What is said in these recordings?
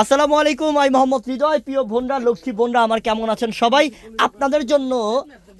আসসালামু আলাইকুম, আমি মোহাম্মদ হৃদয়, প্রিয় বোনরা, লক্ষ্মী বোনরা, আমার কেমন আছেন সবাই? আপনাদের জন্য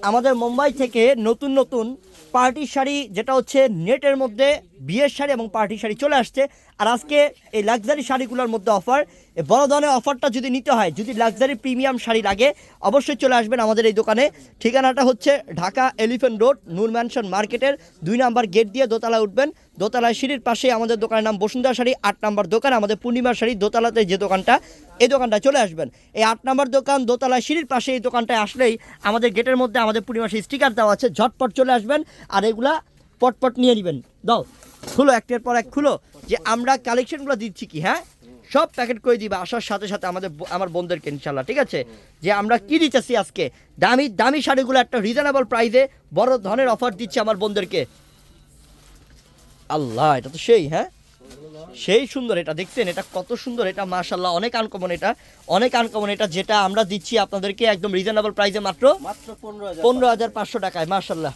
আমাদের মুম্বাই থেকে নতুন নতুন পার্টি শাড়ি, যেটা হচ্ছে নেটের মধ্যে বিয়ের শাড়ি এবং পার্টি শাড়ি চলে আসছে। আর আজকে এই লাক্সারি শাড়িগুলোর মধ্যে অফার। বড় ধরনের অফারটা যদি নিতে হয়, যদি লাক্সারি প্রিমিয়াম শাড়ি লাগে, অবশ্যই চলে আসবেন আমাদের এই দোকানে। ঠিকানাটা হচ্ছে Dhaka elephant road, Noor mansion মার্কেটের দুই নাম্বার গেট দিয়ে দোতলা উঠবেন। দোতলায় সিঁড়ির পাশে আমাদের দোকানের নাম বসুন্ধরা শাড়ি, আট নাম্বার দোকান আমাদের পূর্ণিমা শাড়ি, দোতলাতে যে দোকানটা, এই দোকানটা চলে আসবেন। এই আট নাম্বার দোকান দোতলায় সিঁড়ির পাশে এই দোকানটায় আসলেই আমাদের গেটের মধ্যে আমাদের পূর্ণিমা শাড়ি স্টিকার দেওয়া আছে, ঝটপট চলে আসবেন আর এগুলা পটপট নিয়ে নেবেন। দাও, খুলো, একটার পর এক খুলো, যে আমরা কালেকশনগুলো দিচ্ছি কি হ্যাঁ? সব প্যাকেট করে দিবে, আসার সাথে সাথে আমাদের আমার বোনদেরকে ইনশাল্লাহ ঠিক আছে? যে আমরা কি দিতেছি আজকে? দামি দামি শাড়িগুলো একটা রিজনেবল প্রাইসে বড় ধরনের অফার দিচ্ছি আমার বোনদেরকে আল্লাহ, এটা তো সেই হ্যাঁ? সেই সুন্দর এটা দেখতেন এটা কত সুন্দর এটা মার্শাল্লাহ অনেক আনকমন এটা। অনেক আনকমন এটা যেটা আমরা দিচ্ছি আপনাদেরকে একদম রিজনেবল প্রাইসে মাত্র মাত্র পনেরো হাজার পনেরো হাজার পাঁচশো টাকায় মার্শাল্লাহ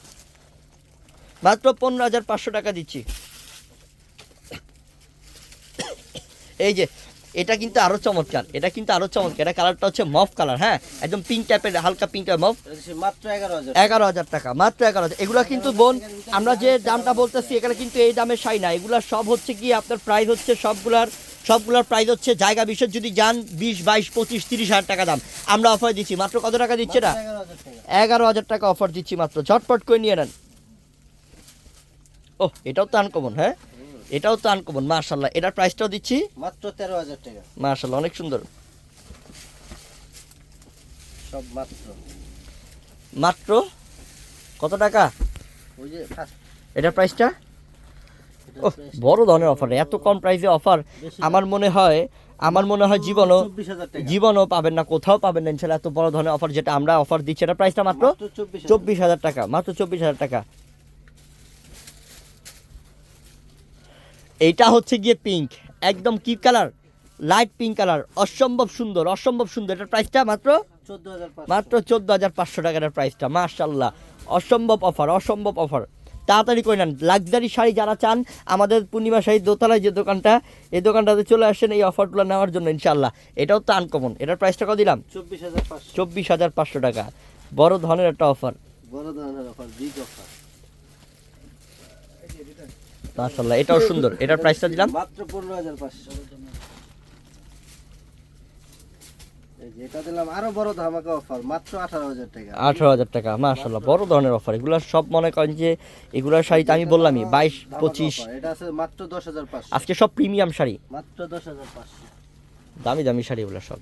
মাত্র পনেরো হাজার পাঁচশো টাকা দিচ্ছি। এই যে এটা কিন্তু আরও চমৎকার এটা কিন্তু আরও চমৎকার। এটা কালারটা হচ্ছে মফ কালার হ্যাঁ? একদম পিঙ্ক টাইপের হালকা পিঙ্ক টাইপ মফ। মাত্র এগারো হাজার এগারো হাজার টাকা মাত্র এগারো হাজার। এগুলো কিন্তু বোন আমরা যে দামটা বলতেছি এখানে কিন্তু এই দামে শাড়ি না। এগুলো সব হচ্ছে কি আপনার প্রাইস হচ্ছে সবগুলার সবগুলোর প্রাইস হচ্ছে জায়গা বিশেষ যদি যান বিশ বাইশ পঁচিশ তিরিশ হাজার টাকা দাম। আমরা অফার দিচ্ছি মাত্র কত টাকা দিচ্ছে না এগারো হাজার টাকা। অফার দিচ্ছি মাত্র। ঝটপট করে নিয়ে নেন। ও এটাও তো আনকমন হ্যাঁ? এটাও তো আনকমন মার্শাল্লাহ এটার প্রাইসটাও দিচ্ছি? মাত্র তেরো হাজার টাকা। মার্শাল্লাহ অনেক সুন্দর। সব মাত্র। মাত্র? কত টাকা? ওই যে এটার প্রাইসটা ও বড় ধরনের অফার এত কম প্রাইসে অফার আমার মনে হয় আমার মনে হয় জীবনও জীবনও পাবেন না কোথাও পাবেন না ইনশাল্লাহ এত বড় ধরনের অফার যেটা আমরা অফার দিচ্ছি এটার প্রাইসটা মাত্র চব্বিশ হাজার টাকা মাত্র চব্বিশ হাজার টাকা। এইটা হচ্ছে গিয়ে পিঙ্ক একদম কি কালার লাইট পিঙ্ক কালার অসম্ভব সুন্দর অসম্ভব সুন্দর। এটার প্রাইসটা মাত্র? মাত্র চোদ্দ হাজার পাঁচশো টাকার প্রাইসটা মার্শাল্লাহ অসম্ভব অফার অসম্ভব অফার তাড়াতাড়ি করে নেন লাক্সারি শাড়ি যারা চান আমাদের পূর্ণিমা শাড়ি দোতলায় যে দোকানটা এই দোকানটাতে চলে আসেন এই অফারগুলো নেওয়ার জন্য ইনশাল্লাহ এটাও তো আনকমন এটার প্রাইসটা কত দিলাম? চব্বিশ হাজার চব্বিশ হাজার পাঁচশো টাকা। বড় ধরনের একটা অফার বড় ধরনের অফার বিগ অফার মাশাল্লাহ এটাও সুন্দর। এটার প্রাইসটা দিলাম। মাত্র পনেরো হাজার পাঁচশো। এই যে এটা দিলাম আরও বড় ধামাকা অফার মাত্র আঠারো হাজার টাকা। আঠারো হাজার টাকা মাশাল্লাহ বড় ধরনের অফার। এগুলো সব মনে করেন যে এগুলোর শাড়িতে আমি বললামই বাইশ ধামাকা পঁচিশ। offer, এটা আছে মাত্র দশ হাজার পাঁচশো। আজকে সব প্রিমিয়াম শাড়ি। মাত্র দশ হাজার পাঁচশো। দামি দামি শাড়ি এগুলো সব।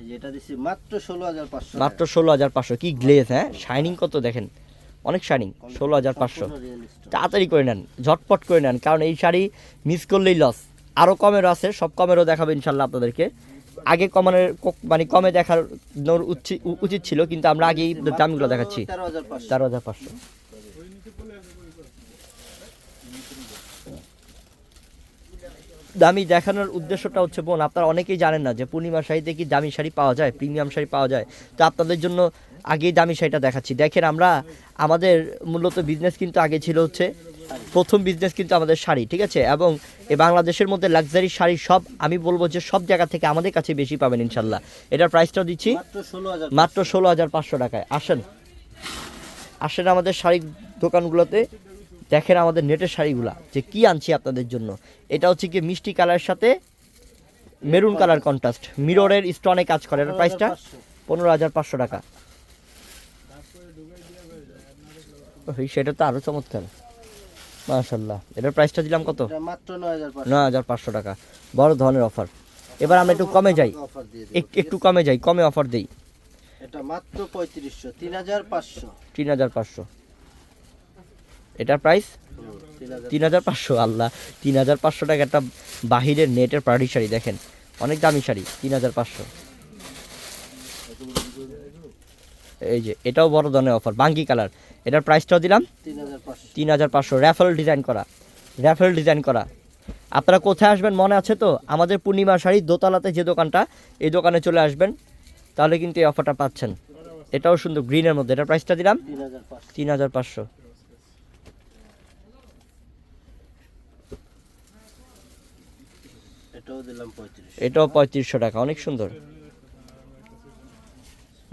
এই যে এটা দিচ্ছি মাত্র ষোলো হাজার পাঁচশো। মাত্র ষোলো হাজার পাঁচশো কি গ্লেজ হ্যাঁ? শাইনিং কত দেখেন? অনেক শাড়ি ষোলো হাজার পাঁচশো। তাড়াতাড়ি করে নেন ঝটপট করে নেন কারণ এই শাড়ি মিস করলেই লস আরও কমেরও আছে সব কমেরও দেখাবো ইনশাল্লাহ আপনাদেরকে। আগে কমানোর মানে কমে দেখার উচিত ছিল কিন্তু আমরা আগেই দামগুলো দেখাচ্ছি। তেরো হাজার পাঁচশো। দামি দেখানোর উদ্দেশ্যটা হচ্ছে বোন আপনারা অনেকেই জানেন না যে পূর্ণিমা শাড়িতে কি দামি শাড়ি পাওয়া যায় প্রিমিয়াম শাড়ি পাওয়া যায়। তো আপনাদের জন্য আগেই দামি শাড়িটা দেখাচ্ছি। দেখেন আমরা আমাদের মূলত বিজনেস কিন্তু আগে ছিল হচ্ছে প্রথম বিজনেস কিন্তু আমাদের শাড়ি ঠিক আছে? এবং এই বাংলাদেশের মধ্যে লাক্সারি শাড়ি সব আমি বলব যে সব জায়গা থেকে আমাদের কাছে বেশি পাবেন ইনশাল্লাহ এটার প্রাইসটাও দিচ্ছি মাত্র ষোলো হাজার মাত্র ষোলো হাজার পাঁচশো টাকায়। আসেন। আসেন আমাদের শাড়ি দোকানগুলোতে। দেখেন আমাদের নেটের শাড়িগুলা যে কি আনছি আপনাদের জন্য। এটা হচ্ছে কি মিষ্টি কালারের সাথে মেরুন কালার কন্ট্রাস্ট। মিররের স্টোনে কাজ করে। এটার প্রাইসটা পনেরো হাজার পাঁচশো টাকা ওই সেটা তো আরও চমৎকার। মাশাল্লাহ এটার প্রাইসটা দিলাম কত? মাত্র নয় হাজার পাঁচশো। টাকা। বড় ধরনের অফার এবার আমরা একটু কমে যাই। একটু কমে যাই কমে অফার দিই। এটা মাত্র পঁয়ত্রিশশো তিন হাজার পাঁচশো। তিন হাজার পাঁচশো। এটার প্রাইস তিন হাজার পাঁচশো। আল্লাহ। তিন হাজার পাঁচশো টাকা একটা বাহিরের নেটের পার্টি শাড়ি দেখেন। অনেক দামি শাড়ি তিন হাজার পাঁচশো। এই যে এটাও বড় ধরনের অফার বাঙ্গি কালার এটার প্রাইসটাও দিলাম। তিন হাজার পাঁচশো। র্যাফেল ডিজাইন করা র্যাফেল ডিজাইন করা। আপনারা কোথায় আসবেন মনে আছে তো? আমাদের পূর্ণিমা শাড়ি দোতলাতে যে দোকানটা এই দোকানে চলে আসবেন। তাহলে কিন্তু এই অফারটা পাচ্ছেন। এটাও সুন্দর গ্রিনের মধ্যে। এটার প্রাইসটা দিলাম। তিন হাজার পাঁচশো। এটাও পঁয়ত্রিশশো টাকা অনেক সুন্দর।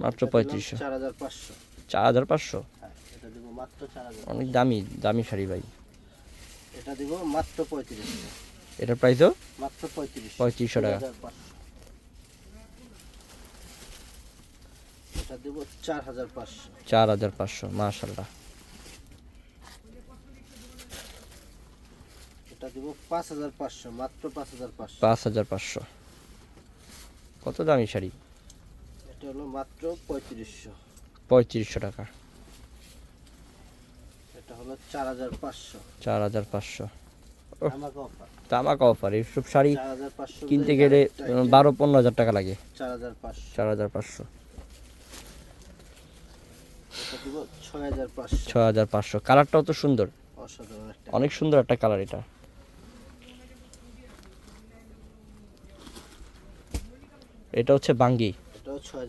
মাত্র পঁয়ত্রিশশো। চার হাজার পাঁচশো। চার হাজার পাঁচশো? হ্যাঁ এটা দিব মাত্র চার হাজার। অনেক দামি দামি শাড়ি ভাই। এটা দিব মাত্র পঁয়ত্রিশশো। এটার প্রাইসও? মাত্র পঁয়ত্রিশ পঁয়ত্রিশশো টাকা। এটা দিব চার হাজার পাঁচশো। চার হাজার পাঁচশো মাশাল্লাহ এটা দিব পাঁচ হাজার পাঁচশো মাত্র পাঁচ হাজার পাঁচশো। পাঁচ হাজার পাঁচশো। কত দামি শাড়ি? এটা হলো মাত্র পঁয়ত্রিশশো। পঁয়ত্রিশশো টাকা। এটা হলো চার হাজার পাঁচশো। চার হাজার পাঁচশো। তামাক অফার। এইসব শাড়ি কিনতে গেলে বারো পনেরো হাজার টাকা লাগে। চার হাজার পাঁচশো। ছয় হাজার পাঁচশো। কালারটাও তো সুন্দর। অনেক সুন্দর একটা কালার এটা। এটা হচ্ছে বাঙ্গি। ছয়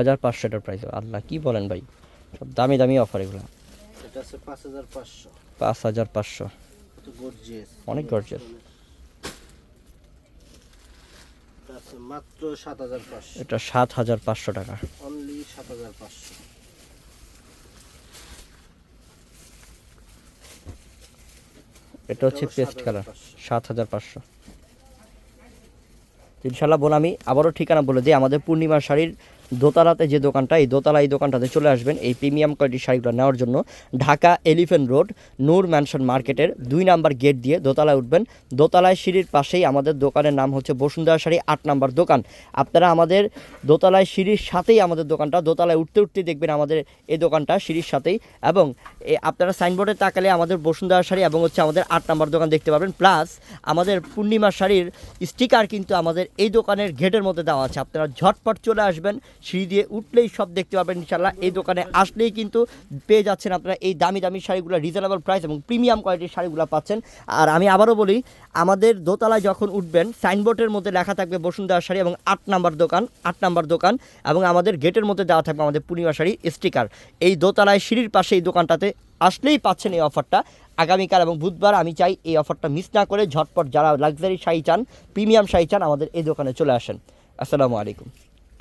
হাজার পাঁচশো। এটার প্রাইস আল্লাহ কি বলেন ভাই? সব দামি দামি অফার এগুলো। পাঁচ হাজার পাঁচশো। অনেক। এটা মাত্র সাত হাজার পাঁচশো। এটা সাত হাজার পাঁচশো টাকা। অনলি সাত হাজার পাঁচশো। এটা হচ্ছে পেস্ট কালার সাত হাজার পাঁচশো। ইনশাল্লাহ বোন আমি আবারও ঠিকানা বলে দিই আমাদের পূর্ণিমা শাড়ির দোতলাতে যে দোকানটা, এই দোতলা, এই দোকানটাতে চলে আসবেন এই প্রিমিয়াম কোয়ালিটির শাড়িগুলো নেওয়ার জন্য। Dhaka Elephant Road, Noor Mansion মার্কেটের দুই নাম্বার গেট দিয়ে দোতলায় উঠবেন। দোতলায় সিঁড়ির পাশেই আমাদের দোকানের নাম হচ্ছে বসুন্ধরা শাড়ি, আট নাম্বার দোকান। আপনারা আমাদের দোতলায় সিঁড়ির সাথেই আমাদের দোকানটা, দোতলায় উঠতে উঠতে দেখবেন আমাদের এই দোকানটা সিঁড়ির সাথেই। এবং আপনারা সাইনবোর্ডে তাকালে আমাদের বসুন্ধরা শাড়ি এবং হচ্ছে আমাদের আট নাম্বার দোকান দেখতে পাবেন। প্লাস আমাদের পূর্ণিমা শাড়ির স্টিকার কিন্তু আমাদের এই দোকানের গেটের মধ্যে দেওয়া আছে। আপনারা ঝটপট চলে আসবেন সিঁড়ি দিয়ে উঠলেই সব দেখতে পাবেন ইনশাল্লাহ এই দোকানে আসলেই কিন্তু পেয়ে যাচ্ছেন আপনারা এই দামি দামি শাড়িগুলো রিজনেবল প্রাইস এবং প্রিমিয়াম কোয়ালিটির শাড়িগুলো পাচ্ছেন। আর আমি আবারও বলি, আমাদের দোতলায় যখন উঠবেন সাইনবোর্ডের মধ্যে লেখা থাকবে বসুন্ধরা শাড়ি এবং আট নাম্বার দোকান, আট নাম্বার দোকান এবং আমাদের গেটের মধ্যে দেওয়া থাকবে আমাদের পূর্ণিমা শাড়ি স্টিকার এই দোতলায় সিঁড়ির পাশে এই দোকানটাতে আসলেই পাচ্ছেন এই অফারটা। আগামীকাল এবং বুধবার আমি চাই এই অফারটা মিস না করে ঝটপট যারা লাক্সারি শাড়ি চান প্রিমিয়াম শাড়ি চান, আমাদের এই দোকানে চলে আসেন। আসসালামু আলাইকুম।